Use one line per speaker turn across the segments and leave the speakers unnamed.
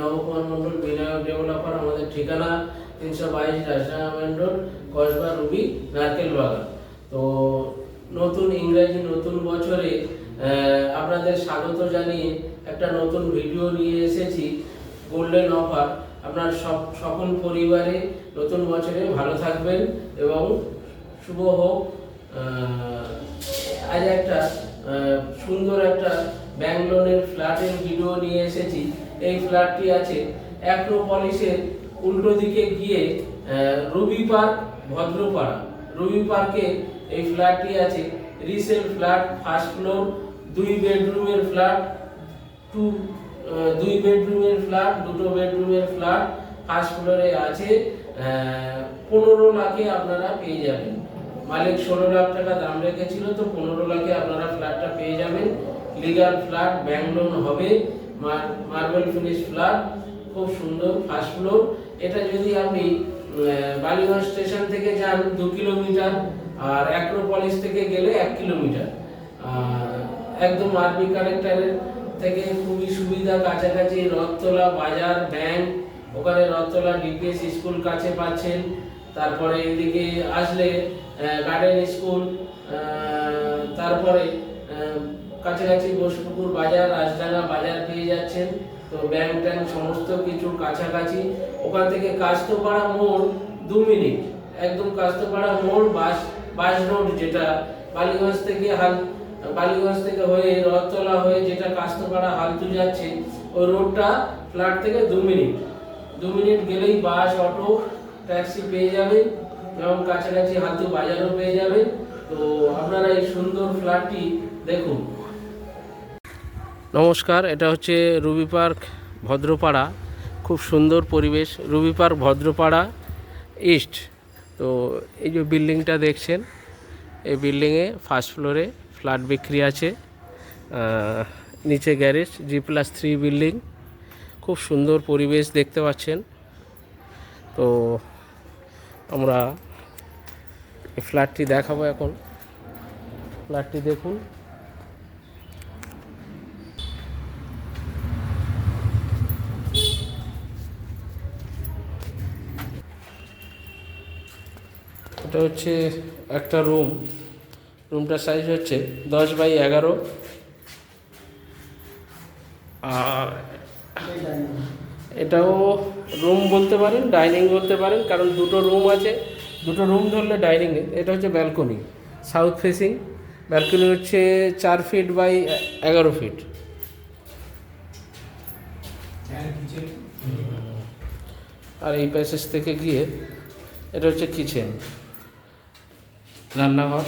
Nabakumar Mondal Vinayak developer, আমাদের ঠিকানা তিনশো বাইশ মেন রোড, কসবা, রুবি, নারকেল বাগান। তো নতুন ইংরেজি, নতুন বছরে আপনাদের স্বাগত জানিয়ে একটা নতুন ভিডিও নিয়ে এসেছি গোল্ডেন অফার আপনার সব, সকল পরিবারে নতুন বছরে ভালো থাকবেন এবং শুভ হোক। আজ একটা সুন্দর একটা ব্যাংক লোনের ফ্ল্যাটের ভিডিও নিয়ে এসেছি। এই ফ্ল্যাটটি আছে অ্যাক্রোপলিসের উল্টো দিকে গিয়ে রবি পার্ক, ভদ্রপাড়া। রবি পার্কে এই ফ্ল্যাটটি আছে। রিসেল ফ্ল্যাট, ফার্স্ট ফ্লোর, দুই বেডরুমের ফ্ল্যাট, টু দুই বেডরুমের ফ্ল্যাট, দুটো বেডরুমের ফ্ল্যাট, ফার্স্ট ফ্লোরে আছে। পনেরো লাখে আপনারা পেয়ে যাবেন। মালিক ষোলো লাখ টাকা দাম রেখেছিল, তো পনেরো লাখে আপনারা ফ্ল্যাটটা পেয়ে যাবেন। লিগাল ফ্ল্যাট, ব্যাংক লোন হবে। মার্বেল ফিনিশ ফ্ল্যাট, খুব সুন্দর ফার্স্ট ফ্লোর এটা যদি আপনি বালিগঞ্জ স্টেশন থেকে যান দু কিলোমিটার, আর অ্যাক্রোপলিস থেকে গেলে এক কিলোমিটার। একদম আরবি কালেক্টরের থেকে খুবই সুবিধা, কাছাকাছি রথতলা বাজার ব্যাংক ওখানে রথতলা ডিপিএস স্কুল কাছে পাচ্ছেন। তারপরে এদিকে আসলে গার্ডেন স্কুল তারপরে কাছাকাছি বোসপুকুর বাজার, রাজডাঙ্গা বাজার পেয়ে যাচ্ছেন। তো ব্যাংক ট্যাঙ্ক সমস্ত কিছু কাছাকাছি। ওখান থেকে কাস্তপাড়া মোড় দু মিনিট। একদম কাস্তপাড়া মোড়, বাস বাস রোড যেটা বালিগঞ্জ থেকে হাল, বালিগঞ্জ থেকে হয়ে রথতলা হয়ে যেটা কাস্তপাড়া হালতু যাচ্ছে, ওই রোডটা ফ্ল্যাট থেকে দু মিনিট। দু মিনিট গেলেই বাস, অটো, ট্যাক্সি পেয়ে যাবেন এবং কাছাকাছি হালতু বাজারও পেয়ে যাবেন তো আপনারা এই সুন্দর ফ্ল্যাটটি দেখুন। নমস্কার, এটা হচ্ছে রুবি পার্ক ভদ্রপাড়া। খুব সুন্দর পরিবেশ, রুবি পার্ক ভদ্রপাড়া ইস্ট। তো এই যে বিল্ডিংটা দেখছেন, এই বিল্ডিংয়ে ফার্স্ট ফ্লোরে ফ্ল্যাট বিক্রি আছে নিচে garage, G plus three building. খুব সুন্দর পরিবেশ দেখতে পাচ্ছেন। তো আমরা এই ফ্ল্যাটটি দেখাবো এখন। ফ্ল্যাটটি দেখুন। এটা হচ্ছে একটা রুম। রুমটার সাইজ হচ্ছে দশ বাই এগারো। আর এটাও রুম বলতে পারেন ডাইনিং বলতে পারেন, কারণ দুটো রুম আছে। দুটো রুম ধরলে ডাইনিং এটা হচ্ছে ব্যালকনি সাউথ ফেসিং ব্যালকনি হচ্ছে চার ফিট বাই এগারো ফিট আর এই প্যাসেজ থেকে গিয়ে এটা হচ্ছে কিচেন রান্নাঘর।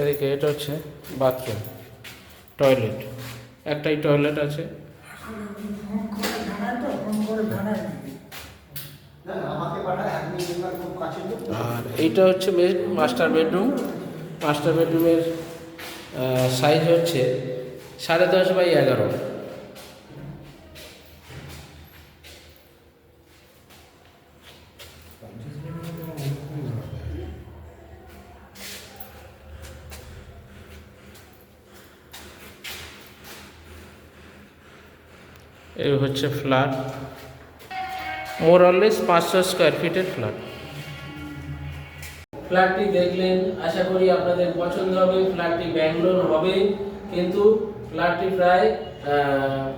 এদিকে এটা হচ্ছে বাথরুম, টয়লেট। একটাই টয়লেট আছে। আর এইটা হচ্ছে মাস্টার বেডরুম। মাস্টার বেডরুমের সাইজ হচ্ছে সাড়ে দশ বাই এগারো। এই হচ্ছে ফ্ল্যাট। মোর অললেস পাঁচশো স্কোয়ার ফিটের ফ্ল্যাট। ফ্ল্যাটটি দেখলেন, আশা করি আপনাদের পছন্দ হবে। ফ্ল্যাটটি ব্যাঙ্গলোর হবে, কিন্তু ফ্ল্যাটটি প্রায়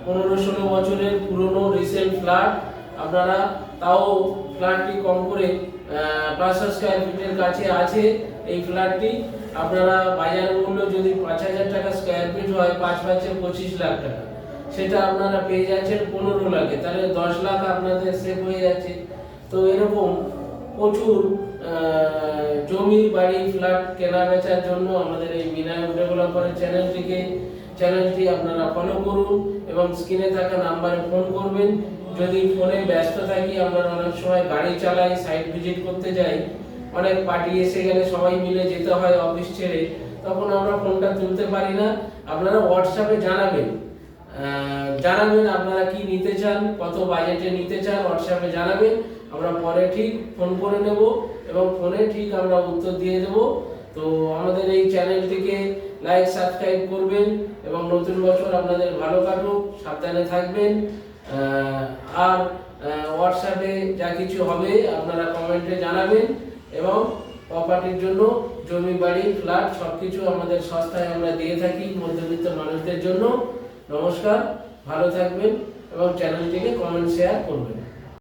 পনেরো ষোলো বছরের পুরনো রিসেল ফ্ল্যাট আপনারা তাও ফ্ল্যাটটি কম করে পাঁচশো স্কোয়ার ফিটের কাছে আছে এই ফ্ল্যাটটি। আপনারা বাজার মূল্য যদি পাঁচ হাজার টাকা স্কোয়ার ফিট হয়, পাঁচ পাঁচে পঁচিশ লাখ টাকা। সেটা আপনারা পেয়ে যাচ্ছেন পনেরো লাখে। তাহলে দশ লাখ আপনাদের সেভ হয়ে যাচ্ছে। তো এরকম প্রচুর জমি, বাড়ি ফ্ল্যাট কেনা বেচার জন্য আমাদের এই বিনায়ক ডেভেলপারের চ্যানেলটিকে চ্যানেলটি আপনারা ফলো করুন এবং স্ক্রিনে থাকা নাম্বারে ফোন করবেন। যদি ফোনে ব্যস্ত থাকি, আমরা অনেক সময় গাড়ি চালাই সাইট ভিজিট করতে যাই। অনেক পার্টি এসে গেলে সবাই মিলে যেতে হয় অফিস ছেড়ে। তখন আমরা ফোনটা তুলতে পারি না। আপনারা হোয়াটসঅ্যাপে জানাবেন। জানাবেন আপনারা কি নিতে চান, কত বাজেটে নিতে চান হোয়াটসঅ্যাপে জানাবেন, আমরা পরে ঠিক ফোন করে নেব এবং ফোনে ঠিক আমরা উত্তর দিয়ে দেব। তো আমাদের এই চ্যানেলটিকে লাইক সাবস্ক্রাইব করবেন এবং নতুন বছর আপনাদের ভালো কাটুক, সাবধানে থাকবেন। আর হোয়াটসঅ্যাপে যা কিছু হবে আপনারা কমেন্টে জানাবেন এবং প্রপার্টির জন্য জমি, বাড়ি ফ্ল্যাট সব কিছু আমাদের সস্তায় আমরা দিয়ে থাকি মধ্যবিত্ত মানুষদের জন্য। নমস্কার ভালো থাকবেন এবং চ্যানেলটিকে কমেন্ট শেয়ার করবেন।